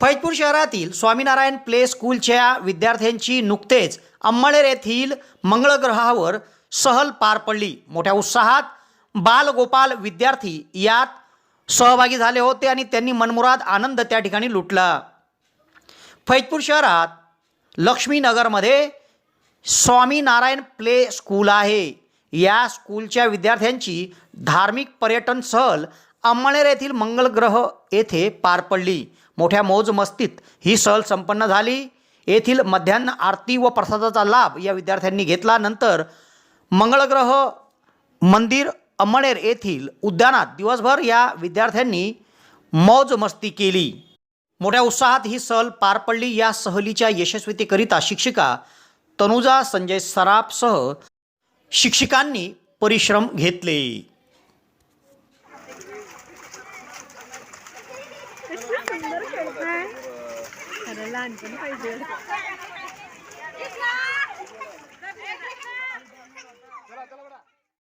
फैजपूर शहरातील स्वामीनारायण प्ले स्कूलच्या विद्यार्थ्यांची नुकतेच अंमळेर येथील मंगळग्रहावर सहल पार पडली. मोठ्या उत्साहात बालगोपाल विद्यार्थी यात सहभागी झाले होते आणि त्यांनी मनमुराद आनंद त्या ठिकाणी लुटला. फैजपूर शहरात लक्ष्मीनगरमध्ये स्वामीनारायण प्ले स्कूल आहे. या स्कूलच्या विद्यार्थ्यांची धार्मिक पर्यटन सहल अंमळेर येथील मंगलग्रह येथे पार पडली. मोठ्या मौजमस्तीत ही सहल संपन्न झाली. येथील मध्यान्ह आरती व प्रसादाचा लाभ या विद्यार्थ्यांनी घेतला. नंतर मंगळग्रह मंदिर अमणेर येथील उद्यानात दिवसभर या विद्यार्थ्यांनी मौजमस्ती केली. मोठ्या उत्साहात ही सहल पार पडली. या सहलीच्या यशस्वीतेकरिता शिक्षिका तनुजा संजय सराफसह शिक्षिकांनी परिश्रम घेतले. Ada phải aja.